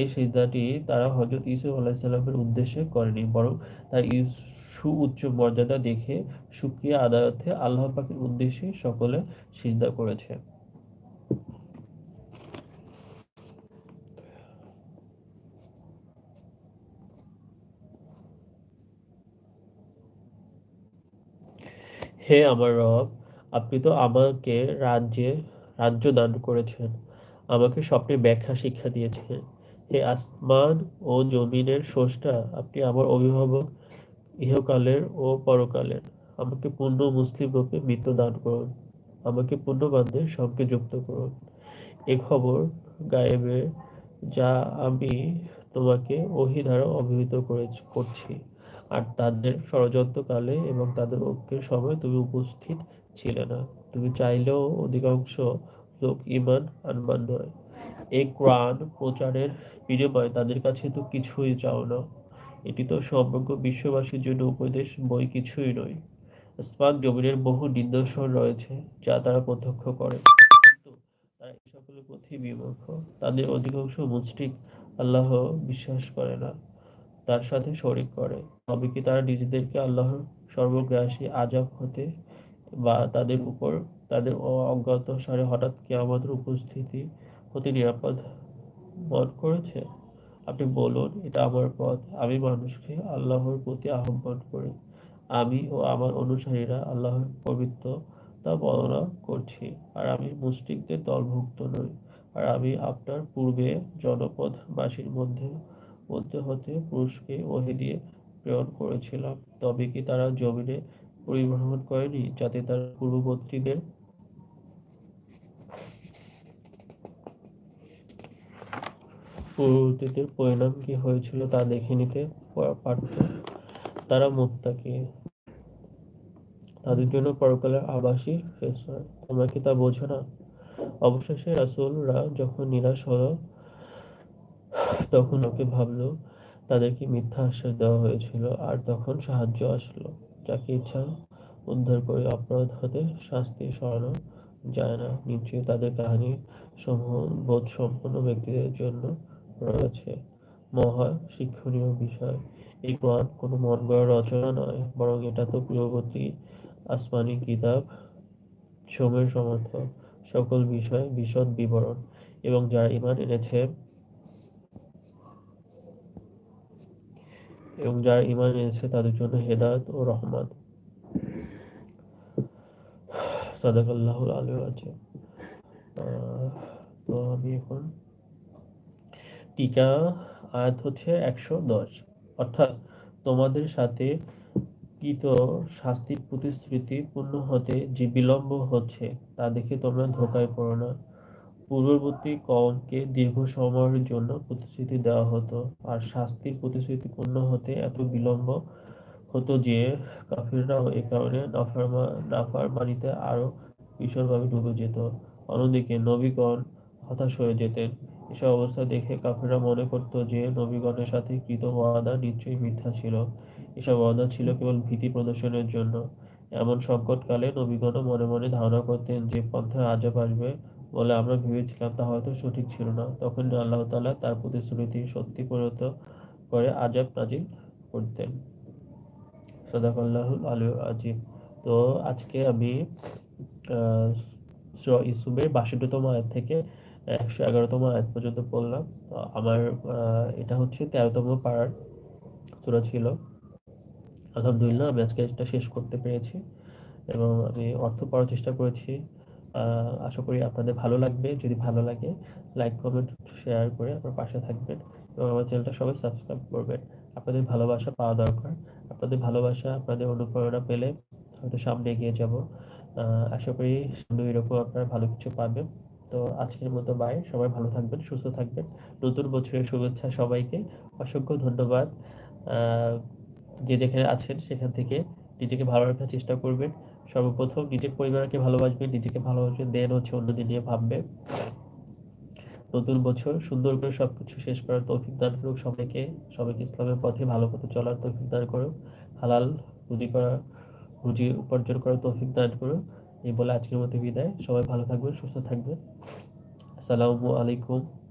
এই সিজদাটি তারা হজরত ইউসুফ আলাহিসাল্লামের উদ্দেশ্যে করেনি, বরং তার সুউচ্চ মর্যাদা দেখে সুক্রিয়া আদালতে আল্লাহ পাকের উদ্দেশ্যে সকলে সিজদা করেছে। হে আমার রব, আপনি তো আমাকে রাজ্যে রাজ্য দান করেছেন, আমাকে স্বপ্নের ব্যাখ্যা শিক্ষা দিয়েছেন। হে আসমান ও জমিনের স্রষ্টা, আপনি আমার অভিভাবক ইহকালের ও পরকালের। আমাকে পূর্ণ মুসলিম রূপে মৃত্যু দান করুন। আমাকে পূর্ণ পুণ্যবানদের সঙ্গে যুক্ত করুন। এ খবর গায়েবে যা আমি তোমাকে ওহি দ্বারা অভিহিত করছি আর তাদের ষড়যন্ত্রকালে এবং তাদের ঐক্যের সময় তুমি উপস্থিত ছিলে না। তুমি চাইলেও অধিকাংশ লোক ইমান আনমান নয়। এই কোরআন প্রচারের বিনিময়ে তাদের কাছে তো কিছুই চাও না। এটি তো সমগ্র বিশ্ববাসীর জন্য উপদেশ, বই কিছুই নয়। স্পাক জমিনের বহু নিদর্শন রয়েছে, যা তারা প্রত্যক্ষ করে। কিন্তু তারা সকলের প্রতি বিমুখ তাদের অধিকাংশ মুসলিক আল্লাহ বিশ্বাস করে না, তার সাথে শরিক করে। তবে কি তারা নিজেদেরকে আল্লাহর সর্বগ্রাসী আজাব হতে বা তাদের উপর তাদের অজ্ঞাত সারে হঠাৎ কি আমাদের উপস্থিতি হতে নিরাপদ মন করেছে। আপনি বলুন, এটা আমার পথ। আমি মানুষকে আল্লাহর প্রতি আহ্বান করি। আমি ও আমার অনুসারীরা আল্লাহর পবিত্র তা বর্ণনা করছি। আর আমি মুসলিকদের দলভুক্ত নই। আর আমি আপনার পূর্বে জনপদবাসীর মধ্যে মধ্যে হতে পুরুষকে ওহে দিয়ে প্রেরণ করেছিলাম। তবে কি তারা জমিনে পরিভ্রমণ করেনি, যাতে তার পূর্ববর্তীদের পূর্ববর্তীদের পরিণাম কি হয়েছিল তা দেখে নিতে পারত। তারা মুক্তাকে তাদের জন্য পরকালের আবাসী শেষ হয়। তোমরা কি তা বোঝো না? অবশেষে রাসুলরা যখন নিরাশ হলো, তখন ওকে ভাবলো, তাদেরকে মিথ্যা আশ্বাস দেওয়া হয়েছিল আর তখন সাহায্য আসলো। যাকে ইচ্ছা উদ্ধার করে অপরাধ হতে শাস্তি সরানো যায় না। নিশ্চয়ই তাদের কাহিনী সমূহ বোধ সম্পন্ন ব্যক্তিদের জন্য রয়েছে। মহা শিক্ষণীয় বিষয়। এই কোরআন কোনো মন গড়া রচনা নয়, বরং এটা তো পূর্ববর্তী আসমানি কিতাব সময়ের সমর্থক, সকল বিষয় বিশদ বিবরণ, এবং যারা ইমান এনেছে এবং যারা ইমান এনেছে তাদের জন্য হেদায়ত ও রহমত। সাদাকাল্লাহ আলু আছে তো আমি এখন টিকা আয়াত হচ্ছে একশো দশ। অর্থাৎ তোমাদের সাথে কৃত শাস্তির প্রতিশ্রুতি পূর্ণ হতে যে বিলম্ব হচ্ছে, তা দেখে তোমরা ধোকায় পড়ো না। পূর্ববর্তী কমকে দীর্ঘ সময়ের জন্য প্রতিশ্রুতি দেওয়া হতো, আর শাস্তির প্রতিশ্রুতি পূর্ণ হতে এত বিলম্ব হতো যে কাফিররাও এ কারণে নাফারমা, নাফারমানিতে আরও ভীষণভাবে ডুবে যেত। অন্যদিকে নবীগণ হতাশ হয়ে যেতেন। এসব অবস্থা দেখে কাফেররা মনে করত যে নবীগণের সাথে কৃত ওয়াদা নিশ্চয়ই মিথ্যা ছিল। এসব ওয়াদা ছিল কেবল ভীতি প্রদর্শনের জন্য। এমন সংকটকালে নবীগণও মনে মনে ধারণা করতেন যে পন্থায় আজব আসবে বলে আমরা ভেবেছিলাম, তা হয়তো সঠিক ছিল না। তখন আল্লাহ তালা তার প্রতিশ্রুতি সত্যি পরিণত করে আজাব নাজিল করতেন। সদাকাল্লাহুল আলু আজিব তো আজকে আমি ইসুবের বাষট্টিতম আয়াত থেকে একশো এগারোতম আয়াত পর্যন্ত পড়লাম। আমার এটা হচ্ছে তেরোতম পাড়ার সুরা ছিল। আলহামদুলিল্লাহ, আমি আজকে এটা শেষ করতে পেরেছি এবং আমি অর্থ পড়ার চেষ্টা করেছি। আশা করি আপনাদের ভালো লাগবে। যদি ভালো লাগে, লাইক, কমেন্ট, শেয়ার করে আপনার পাশে থাকবেন এবং আমার চ্যানেলটা সবাই সাবস্ক্রাইব করবেন। আপনাদের ভালোবাসা পাওয়া দরকার। আপনাদের ভালোবাসা, আপনাদের অনুপ্রেরণা পেলে হয়তো সামনে এগিয়ে যাব। আশা করি সামনে এরকম আপনারা ভালো কিছু পাবেন। তো আজকের মতো বাই সবাই ভালো থাকবেন, সুস্থ থাকবেন। নতুন বছরের শুভেচ্ছা সবাইকে। অসংখ্য ধন্যবাদ। যে যেখানে আছেন সেখান থেকে নিজেকে ভালো রাখার চেষ্টা করবেন। সর্বপ্রথম নিজের পরিবারকে ভালোবাসবেন, নিজেকে ভালোবাসবেন দেন হচ্ছে অন্যদের নিয়ে ভাববে নতুন বছর সুন্দর করে সবকিছু শেষ করার তৌফিক দান করুক সবাইকে। সবাইকে ইসলামের পথে ভালো পথে চলার তৌফিক দান করুক। হালাল রুজি করা, রুজি উপার্জন করার তৌফিক দান করুক। এই বলে আজকের মতো বিদায়। সবাই ভালো থাকবেন সুস্থ থাকবেন। আসসালামু আলাইকুম।